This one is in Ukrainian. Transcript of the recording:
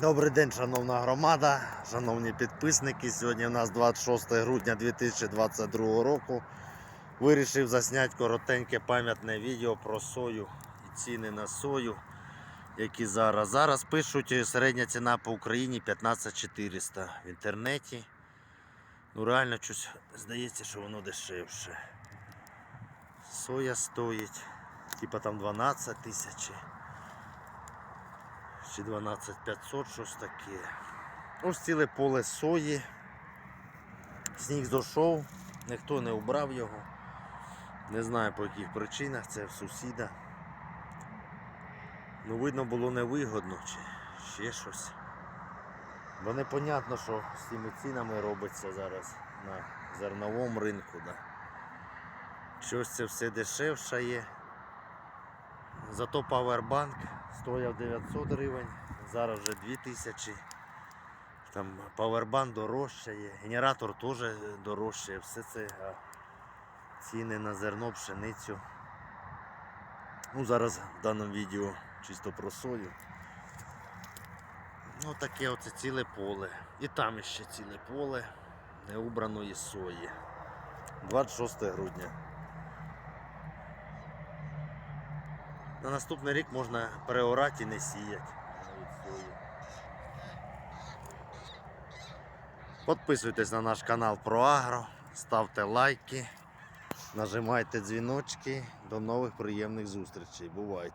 Добрий день, шановна громада, шановні підписники. Сьогодні у нас 26 грудня 2022 року. Вирішив засняти коротеньке пам'ятне відео про сою і ціни на сою, які зараз. Зараз пишуть е, середня ціна по Україні 15400 в інтернеті. Ну реально щось здається, що воно дешевше. Соя стоїть, типа там 12 тисяч чи 12500, щось таке. Ось ціле поле сої. Сніг зайшов, ніхто не убрав його. Не знаю по яких причинах, це в сусіда. Ну, видно, було невигодно чи ще щось. Бо непонятно, що з цими цінами робиться зараз на зерновому ринку. Да. Щось це все дешевшає. Зато павербанк стояв 900 гривень, зараз вже 2000. Там павербанк дорожчає, генератор теж дорожчає, все це ціни на зерно, пшеницю. Ну, зараз в даному відео чисто про сою. Ну таке оце ціле поле. І там ще ціле поле неубраної сої. 26 грудня. На наступний рік можна переорати і не сіяти. Підписуйтесь на наш канал про Агро, ставте лайки, нажимайте дзвіночки. До нових приємних зустрічей. Бувайте!